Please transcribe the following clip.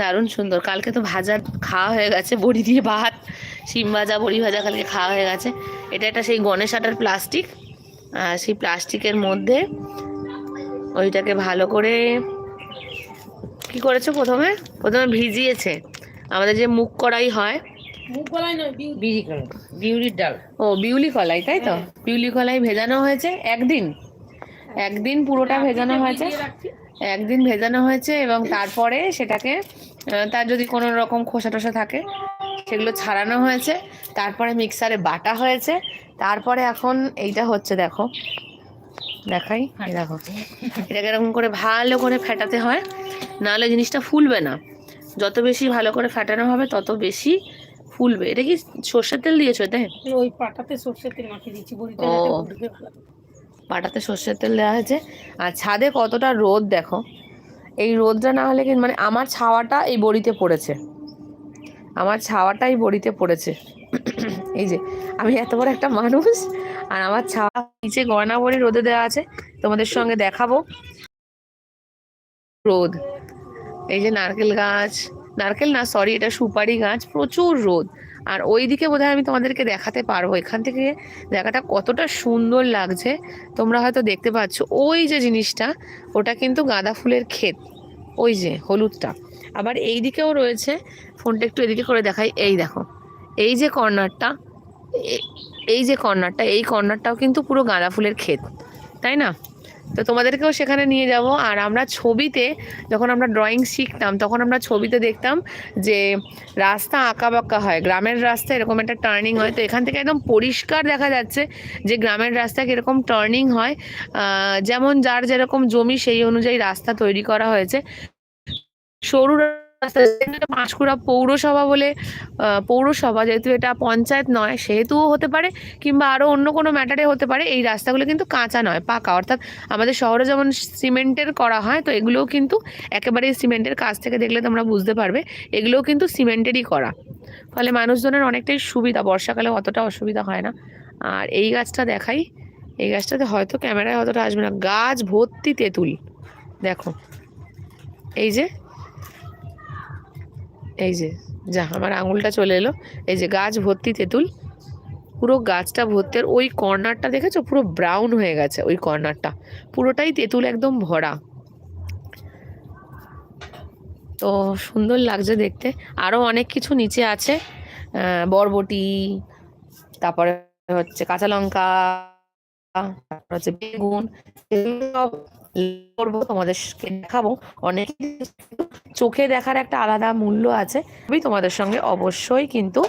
দারুণ সুন্দর। কালকে তো ভাজা খাওয়া হয়ে গেছে বড়ি দিয়ে ভাত শিম ভাজা বড়ি ভাজা কালকে খাওয়া হয়ে গেছে। এটা একটা সেই গণেশ আটার প্লাস্টিক আর সেই প্লাস্টিকের মধ্যে ওইটাকে ভালো করে কি করেছ প্রথমে? প্রথমে ভিজিয়েছে। আমাদের যে মুখ কড়াই হয় নয় ডাল। ও বিউলি কলাই তাই তো? বিউলি কলাই ভেজানো হয়েছে একদিন। একদিন পুরোটা ভেজানো হয়েছে। একদিন ভেজানো হয়েছে এবং তারপরে সেটাকে তার যদি কোনো রকম খোসা টোসা থাকে সেগুলো ছাড়ানো হয়েছে। তারপরে মিক্সারে বাটা হয়েছে। তারপরে এখন এইটা হচ্ছে দেখো। দেখাই দেখো। এটাকে এরকম করে ভালো করে ফেটাতে হয়। নাহলে জিনিসটা ফুলবে না। যত বেশি ভালো করে ফাটানো হবে তত বেশি ফুলবে। এটা কি সর্ষের তেল দিয়েছ এতে? ওই পাটাতে সর্ষের তেল মাখিয়ে দিচ্ছি বড়িতে। ভালো। পাটাতে সর্ষের তেল দেওয়া হয়েছে। আর ছাদে কতটা রোদ দেখো। এই রোদটা না হলে কিন্তু মানে আমার ছাওয়াটা এই বড়িতে পড়েছে। আমার ছাওয়াটাই বড়িতে পড়েছে। এই যে, আমি এত বড় একটা মানুষ, আর আমার ছাওয়া নিচে গয়না বড়ি রোদে দেওয়া আছে। তোমাদের সঙ্গে দেখাবো। রোদ। এই যে নারকেল গাছ। নারকেল না সরি এটা সুপারি গাছ, প্রচুর রোদ। আর ওইদিকে বোধহয় আমি তোমাদেরকে দেখাতে পারব। এখান থেকে জায়গাটা কতটা সুন্দর লাগছে। তোমরা হয়তো দেখতে পাচ্ছ, ওই যে জিনিসটা, ওটা কিন্তু গাঁদা ফুলের ক্ষেত। ওই যে হলুদটা। আবার এই দিকেও রয়েছে, ফোনটা একটু এদিকে করে দেখাই। এই দেখো, এই যে কর্নারটা এই যে কর্নারটা, এই কর্নারটাও কিন্তু পুরো গাঁদা ফুলের ক্ষেত, তাই না? তো তোমাদেরকেও সেখানে নিয়ে যাব। আর আমরা ছবিতে যখন আমরা ড্রয়িং শিখতাম, তখন আমরা ছবিতে দেখতাম যে রাস্তা আঁকা বাঁকা হয়, গ্রামের রাস্তা এরকম একটা টার্নিং হয়। তো এখান থেকে একদম পরিষ্কার দেখা যাচ্ছে যে গ্রামের রাস্তা কীরকম টার্নিং হয়। যেমন যার যেরকম জমি, সেই অনুযায়ী রাস্তা তৈরি করা হয়েছে। সরু পাঁশকুড়া পৌরসভা বলে পৌরসভা যেহেতু এটা পঞ্চায়েত নয়, সেহেতুও হতে পারে কিংবা আরও অন্য কোনো ম্যাটারে হতে পারে, এই রাস্তাগুলো কিন্তু কাঁচা নয়, পাকা। অর্থাৎ আমাদের শহরে যেমন সিমেন্টের করা হয়, তো এগুলোও কিন্তু একেবারেই সিমেন্টের কাছ থেকে দেখলে তোমরা বুঝতে পারবে, এগুলোও কিন্তু সিমেন্টেরই করা। ফলে মানুষজনের অনেকটাই সুবিধা বর্ষাকালে অতটা অসুবিধা হয় না। আর এই গাছটা দেখাই, এই গাছটাতে হয়তো ক্যামেরায় অতটা আসবে না, গাছ ভর্তি তেঁতুল, দেখো। এই যে এই যে, যা, আমার আঙুলটা চলে এলো। এই যে, গাছ ভর্তি তেঁতুল। পুরো গাছটা ভর্তি, আর ওই কর্নারটা দেখেছ? পুরো ব্রাউন হয়ে গেছে ওই কর্নারটা। পুরোটাই তেঁতুল একদম ভরা। তো সুন্দর লাগছে দেখতে। আরও অনেক কিছু নিচে আছে। বরবটি, তারপরে হচ্ছে কাঁচা লঙ্কা। তারপর হচ্ছে বেগুন সব করব, তোমাদেরকে দেখাবো। অনেক চোখে দেখার একটা আলাদা মূল্য আছে আমি তোমাদের সঙ্গে অবশ্যই কিন্তু